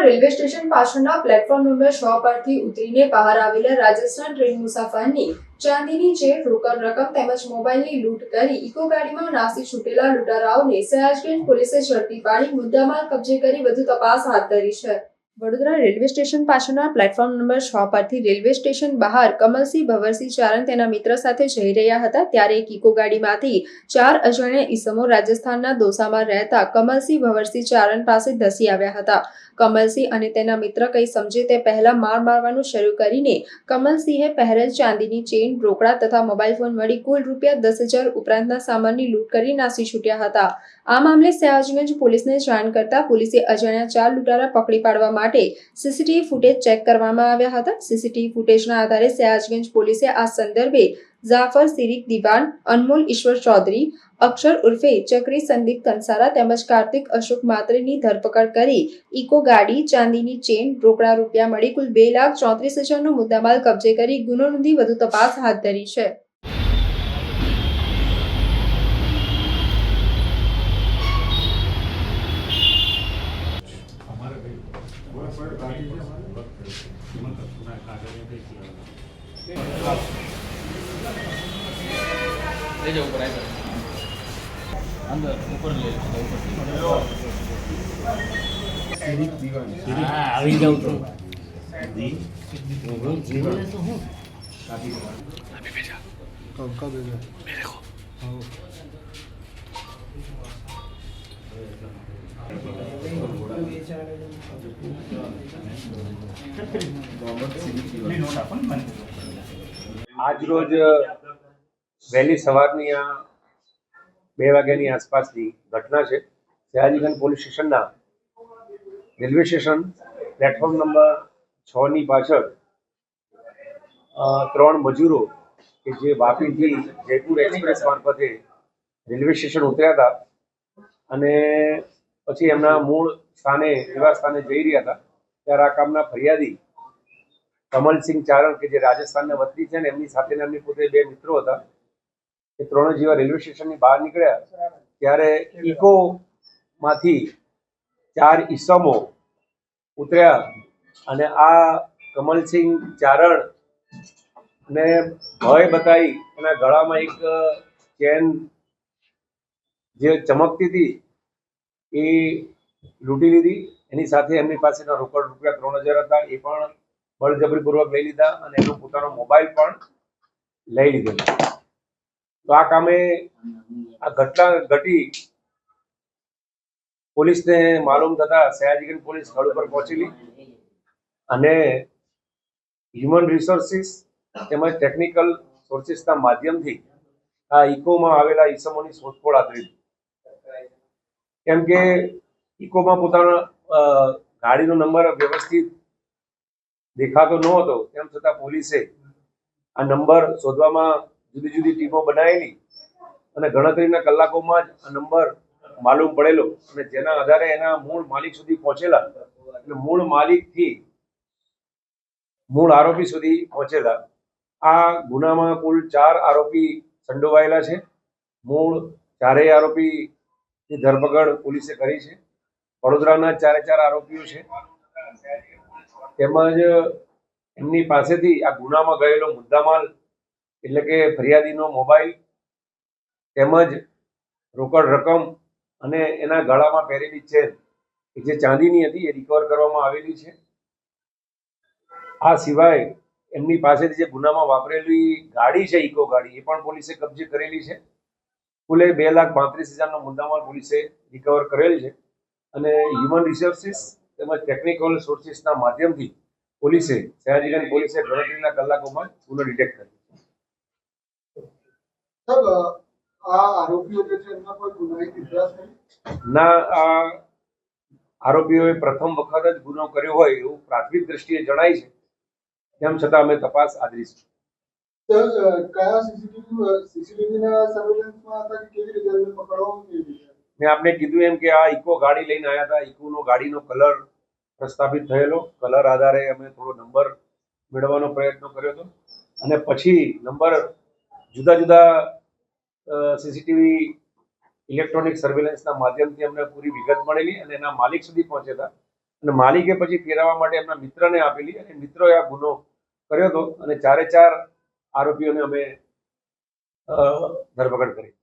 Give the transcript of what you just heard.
Railway station પાછળના platform number છ પરથી ઉતરીને બહાર આવેલા રાજસ્થાન ટ્રેન મુસાફરની ચાંદીની ચેન રોકડ રકમ તેમજ મોબાઈલની લૂંટ કરી ઇકો ગાડીમાં નાસી છૂટેલા લૂંટારાઓને સયાજગંજ પોલીસે ઝડપી પાડી મુદ્દામાલ કબજે કરી વધુ તપાસ હાથ ધરી છે. વડોદરા રેલવે સ્ટેશન પાછળના પ્લેટફોર્મ નંબર છ પરથી રેલવે સ્ટેશન બહાર કમલસિંહ ભવરસિંહ ચારણ તેના મિત્ર સાથે જઈ રહ્યા હતા ત્યારે એક ઇકો ગાડીમાંથી ચાર અજાણ્યા ઈસમો રાજસ્થાનના દોસામાં રહેતા કમલસિંહ ભવરસિંહ ચારણ પાસે ધસી આવ્યા હતા. કમલસિંહ અને તેના મિત્ર કંઈ સમજે તે પહેલા માર મારવાનું શરૂ કરીને કમલસિંહે પહેરેલ ચાંદીની ચેન, રોકડા તથા મોબાઈલ ફોન મળી કુલ રૂપિયા દસ હજાર ઉપરાંતના સામાનની લૂંટ કરી નાસી છૂટ્યા હતા. આ મામલે સયાજગંજ પોલીસને જાણ કરતા પોલીસે અજાણ્યા ચાર લૂંટારા પકડી પાડવા માટે સીસીટીવી ફૂટેજ ચેક કરવામાં આવ્યા હતા. સીસીટીવી ફૂટેજના આધારે સયાજગંજ પોલીસે આ સંદર્ભે જાફર સિરિક દિવાન, અનમોલ ઈશ્વર ચૌધરી, અક્ષર ઉર્ફે ચક્રી સંદીપ કંસારા તેમજ કાર્તિક અશોક માત્રેની ધરપકડ કરી ઇકો ગાડી, ચાંદીની ચેન, રોકડા રૂપિયા મળી કુલ બે લાખ ચોત્રીસ હજારનો મુદ્દામાલ કબજે કરી ગુનો નોંધી વધુ તપાસ હાથ ધરી છે. ले जाओ ऊपर आए अंदर ऊपर ले ऊपर હા આવી જાઉં છું હું જીવને તો હું આજરોજ વહેલી સવારની આ બે વાગ્યાની આસપાસની ઘટના છે. સયાજીગંજ પોલીસ સ્ટેશનના રેલવે સ્ટેશન પ્લેટફોર્મ નંબર છ ની પાછળ ત્રણ મજૂરો કે જે વાપીથી જયપુર એક્સપ્રેસ મારફતે રેલવે સ્ટેશન ઉતર્યા હતા અને પછી એમના મૂળ સ્થાને એવા સ્થાને જઈ રહ્યા હતા. ત્યારે આ કામના ફરિયાદી કમલસિંહ ચારણ, કે જે રાજસ્થાનના વતની છે ને, એમની સાથેના એમની પોતે બે મિત્રો હતા. એ ત્રણે જેવા રેલવે સ્ટેશનની બહાર નીકળ્યા. ત્યારે ઇકો માંથી ચાર ઈસમો ઉતર્યા અને આ કમલસિંહ ચારણ ને ભય બતાવી એના ગળામાં એક ચેન જે ચમકતી હતી એ લૂંટી લીધી. એની સાથે એમની પાસેના રોકડ રૂપિયા ત્રણ હજાર હતા. એ પણ બળજબરીપૂર્વક લઈ લીધા અને એનો પોતાનો મોબાઈલ પણ લઈ લીધો. તો આ કામે આ ઘટના ઘટી. પોલીસને માલુમ થતા સયાજીગંજ પોલીસ સ્થળ ઉપર પહોંચેલી અને હ્યુમન રિસોર્સિસ તેમજ ટેકનિકલ સોર્સિસના માધ્યમથી આ ઇકોમાં આવેલા ઈસમોની શોધખોળ આદરી કેમ કે ઇકોમાં પોતાના ગાડીનો નંબર વ્યવસ્થિત દેખાતો ન હતો, તેમ છતાં પોલીસે આ નંબર શોધવામાં જુદી જુદી ટીમો બનાવેલી અને ગણતરીના કલાકોમાં જ આ નંબર માલુમ પડેલો અને જેના આધારે એના મૂળ માલિક સુધી પહોંચેલા. એટલે મૂળ માલિકથી મૂળ આરોપી સુધી પહોંચેલા. આ ગુનામાં કુલ ચાર આરોપી સંડોવાયેલા છે. મૂળ ચારેય આરોપીની ધરપકડ પોલીસે કરી છે. વડોદરાના ચારે ચાર આરોપીઓ છે. તેમજ એમની પાસેથી આ ગુનામાં ગયેલો મુદ્દામાલ, એટલે કે ફરિયાદીનો મોબાઈલ, તેમજ રોકડ રકમ અને એના ગળામાં પહેરેલી ચેન, કે જે ચાંદીની હતી એ રિકવર કરવામાં આવેલી છે. આ સિવાય એમની પાસેથી જે ગુનામાં વાપરેલી ગાડી છે, ઇકો ગાડી, એ પણ પોલીસે કબજે કરેલી છે. કુલે બે લાખ પાંત્રીસ હજારનો મુદ્દામાલ પોલીસે રિકવર કરેલ છે. અને હ્યુમન રિસોર્સિસ તેમજ ટેકનિકલ સોર્સિસના માધ્યમથી પોલીસે સયાજીગંજ પોલીસે ગણતરીના કલાકોમાં ગુનો ડિટેક્ટ કર્યો ના આ આરોપીઓએ પ્રથમ વખત જ ગુનો કર્યો હોય એવું પ્રાથમિક દ્રષ્ટિએ જણાય છે. તેમ છતાં અમે તપાસ આદરીશું તો આપને કીધું એમ કે આ ઇકો ગાડી લઈને આવ્યા હતા. ઇકોનો ગાડીનો કલર પ્રસ્થાપિત થયેલો. કલર આધારે અમે થોડો નંબર મેળવવાનો પ્રયત્ન કર્યો હતો. અને પછી નંબર જુદા જુદા સીસીટીવી ઇલેક્ટ્રોનિક સર્વેલન્સના માધ્યમથી અમને પૂરી વિગત મળેલી અને એના માલિક સુધી પહોંચેલા અને માલિકે પછી ફેરવવા માટે એમના મિત્રને આપેલી અને મિત્રોએ આ ગુનો કર્યો હતો. અને ચારે ચાર આરોપીઓને અમે ધરપકડ કરી.